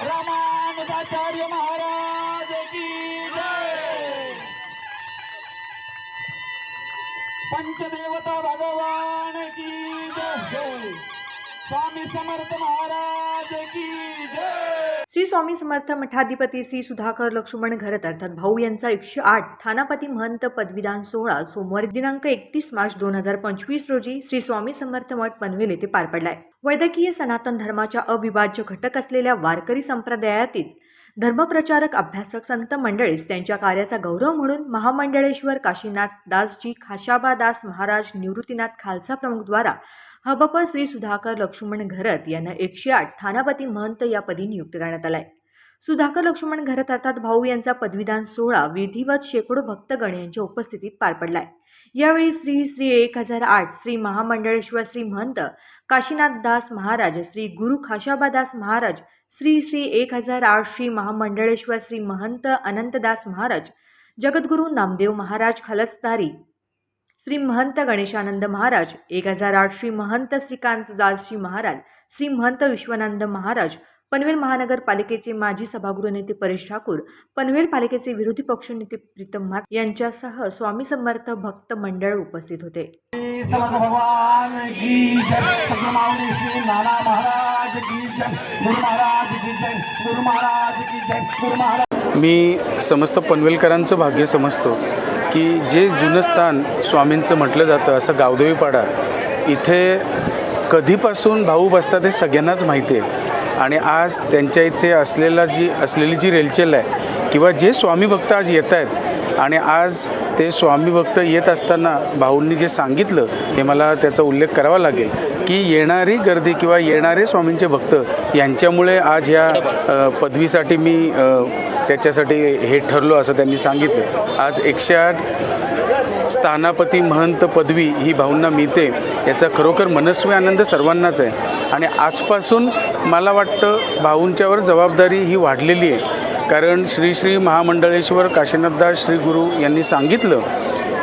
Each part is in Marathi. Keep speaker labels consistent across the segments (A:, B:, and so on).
A: रामानुजाचार्य महाराज की पंचदेवता भगवान की जय। स्वामी समर्थ महाराज की जय।
B: श्री स्वामी समर्थ मठाधिपती श्री सुधाकर लक्ष्मण घरत अर्थात भाऊ यांचा एकशे आठ थानापती महंत पदवीदान सोहळा सोमवारी दिनांक एकतीस मार्च दोन हजार पंचवीस रोजी श्री स्वामी समर्थ मठ पनवेल येथे पार पडलाय. वैद्यकीय सनातन धर्माच्या अविभाज्य घटक असलेल्या वारकरी संप्रदायातील धर्मप्रचारक अभ्यासक संत मंडळीस त्यांच्या कार्याचा गौरव म्हणून महामंडळेश्वर काशीनाथ दासजी खाशाबा दास महाराज निवृत्तीनाथ खालसा प्रमुखद्वारा हबप श्री सुधाकर लक्ष्मण घरत यांना एकशे आठ थानापती महंत या पदी नियुक्त करण्यात आलाय. सुधाकर लक्ष्मण घरत अर्थात भाऊ यांचा पदवीदान सोहळा विधिवत शेकडो भक्तगण यांच्या उपस्थितीत पार पडलाय. यावेळी श्री श्री एक हजार आठ श्री महामंडळेश्वर श्री महंत काशीनाथ दास महाराज श्री गुरु खाशाबादास महाराज श्री श्री एक हजार आठ श्री महामंडळेश्वर श्री महंत अनंतदास महाराज जगद्गुरू नामदेव महाराज खलस्तारी. श्री महंत गणेशानंद महाराज एक हजार आठ श्री महंत श्रीकांत श्री महाराज श्री महंत विश्वानंद महाराज पनवेल महानगरपालिकेचे माजी सभागृह नेते परेश ठाकूर पनवेल पालिकेचे विरोधी पक्षनेते प्रीतम म्हात यांच्यासह स्वामी समर्थ भक्त मंडळ उपस्थित होते.
A: श्री समर्थ भगवान की जय. सत्यमावली श्री नाना महाराज की जय. गुरु महाराज की जय. गुरु महाराज की जय. गुरु महाराज
C: मी समस्त पनवेलकरांचं भाग्य समजतो की जे जुनं स्थान स्वामींचं म्हटलं जातं असं गावदेवीपाडा इथे कधीपासून भाऊ बसतात हे सगळ्यांनाच माहिती आहे. आणि आज त्यांच्या इथे असलेला जी असलेली जी रेलचेल आहे किंवा जे स्वामी भक्त आज येत आहेत आणि आज ते स्वामी भक्त येत असताना भाऊंनी जे सांगितलं हे मला त्याचा उल्लेख करावा लागेल की येणारी गर्दी किंवा येणारे स्वामींचे भक्त यांच्यामुळे आज ह्या पदवीसाठी मी त्याच्यासाठी हे ठरलो असं त्यांनी सांगितलं. आज एकशे आठ स्थानापती महंत पदवी ही भाऊंना मिळते याचा खरोखर मनस्वी आनंद सर्वांनाच आहे. आणि आजपासून मला वाटतं भाऊंच्यावर जबाबदारी ही वाढलेली आहे. कारण श्री श्री महामंडळेश्वर काशीनाथदास श्री गुरु यांनी सांगितलं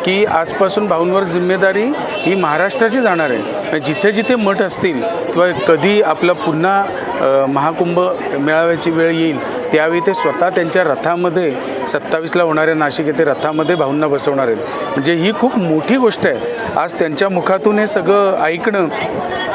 C: की आजपासून भाऊंवर जिम्मेदारी ही महाराष्ट्राची जाणार आहे. म्हणजे जिथे जिथे मठ असतील किंवा कधी आपला पुन्हा महाकुंभ मेळाव्याची वेळ येईल त्यावेळी ते स्वतः त्यांच्या रथामध्ये सत्तावीसला होणाऱ्या नाशिक येथे रथामध्ये भाऊंना बसवणार आहेत. म्हणजे ही खूप मोठी गोष्ट आहे. आज त्यांच्या मुखातून हे सगळं ऐकणं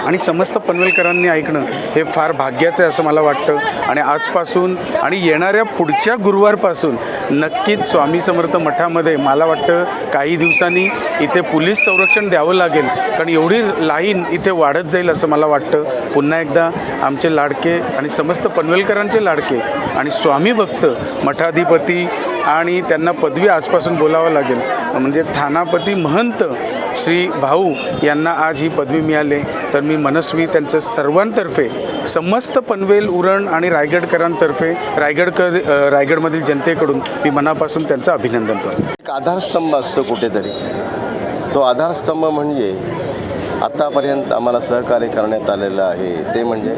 C: आणि समस्त पनवेलकरांनी ऐकणं हे फार भाग्याचं आहे असं मला वाटतं. आणि आजपासून आणि येणाऱ्या पुढच्या गुरुवारपासून नक्कीच स्वामी समर्थ मठामध्ये मला वाटतं काही दिवसांनी इथे पोलीस संरक्षण द्यावं लागेल. कारण एवढी लाईन इथे वाढत जाईल असं मला वाटतं. पुन्हा एकदा आमचे लाडके आणि समस्त पनवेलकरांचे लाडके आणि स्वामी भक्त मठाधिपती आणि त्यांना पदवी आजपासून बोलावं लागेल. म्हणजे थानापती महंत श्री भाऊ यांना आज ही पदवी मिळाली. तर मी मनस्वी त्यांचं सर्वांतर्फे समस्त पनवेल उरण आणि रायगडकरांतर्फे रायगडकर रायगडमधील जनतेकडून मी मनापासून त्यांचं अभिनंदन करतो.
D: एक आधारस्तंभ असतो कुठेतरी. तो आधारस्तंभ म्हणजे आत्तापर्यंत आम्हाला सहकार्य करण्यात आलेलं आहे. ते म्हणजे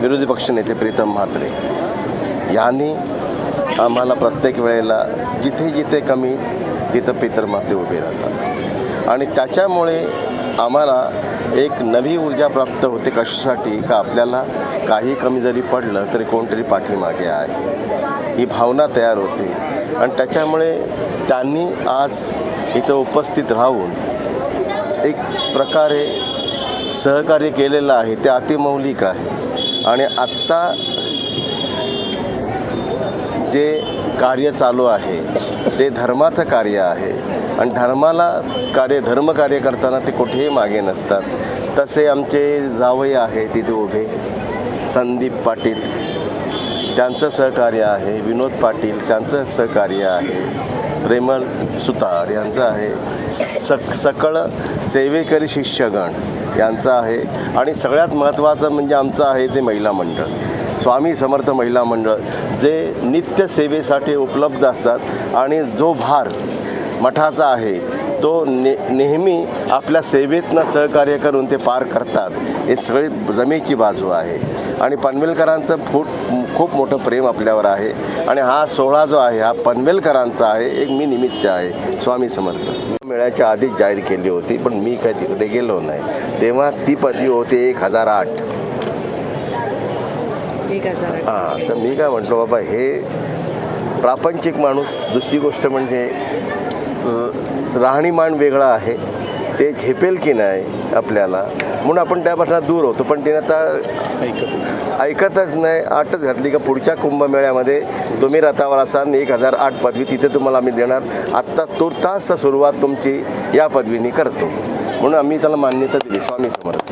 D: विरोधी पक्षनेते प्रीतम म्हात्रे. यांनी आम्हाला प्रत्येक वेळेला जिथे जिथे कमी तिथं पितरमाते उभे राहतात. आणि त्याच्यामुळे आम्हाला एक नवी ऊर्जा प्राप्त होते कशासाठी? का आपल्याला काही कमी जरी पडलं तरी कोणतरी पाठीमागे आहे. ही भावना तयार होते. आणि त्याच्यामुळे त्यांनी आज इथं उपस्थित राहून एक प्रकारे सहकार्य केलेलं आहे. ते अतिमौलिक आहे. आणि आत्ता जे कार्य चालू आहे ते धर्माचं कार्य आहे. आणि धर्माला कार्य धर्मकार्य करताना ते कुठेही मागे नसतात. तसे आमचे जावई आहे तिथे उभे. संदीप पाटील त्यांचं सहकार्य आहे. विनोद पाटील त्यांचं सहकार्य आहे. प्रेमल सुतार यांचं आहे. सक सकळ सेवेकरी शिष्यगण यांचं आहे. आणि सगळ्यात महत्त्वाचं म्हणजे आमचं आहे ते महिला मंडळ. स्वामी समर्थ महिला मंडळ जे नित्य सेवेसाठी उपलब्ध असतात आणि जो भार मठाचा आहे तो ने नेहमी आपल्या सेवेतनं सहकार्य करून ते पार करतात. हे सगळी जमेची बाजू आहे. आणि पनवेलकरांचं फूट खूप मोठं प्रेम आपल्यावर आहे. आणि हा सोहळा जो आहे हा पनवेलकरांचा आहे एक मी निमित्त आहे स्वामी समर्थ. मेळ्याच्या आधीच जाहीर केली होती पण मी काय तिकडे गेलो नाही. तेव्हा ती पदवी होती एक हजार आठ. हां तर मी काय म्हटलं बाबा हे प्रापंचिक माणूस दुसरी गोष्ट म्हणजे राहणीमान वेगळा आहे ते झेपेल की नाही आपल्याला म्हणून आपण त्यापासून दूर होतो पण तिने आता
C: ऐकत
D: ऐकतच नाही आठच घातली का पुढच्या कुंभमेळ्यामध्ये तुम्ही रथावर असाल एक हजार आठ पदवी तिथे तुम्हाला आम्ही देणार आत्ता तुर्तास सुरुवात तुमची या पदवीने करतो. म्हणून आम्ही त्याला मान्यता दिली स्वामी समर्थ.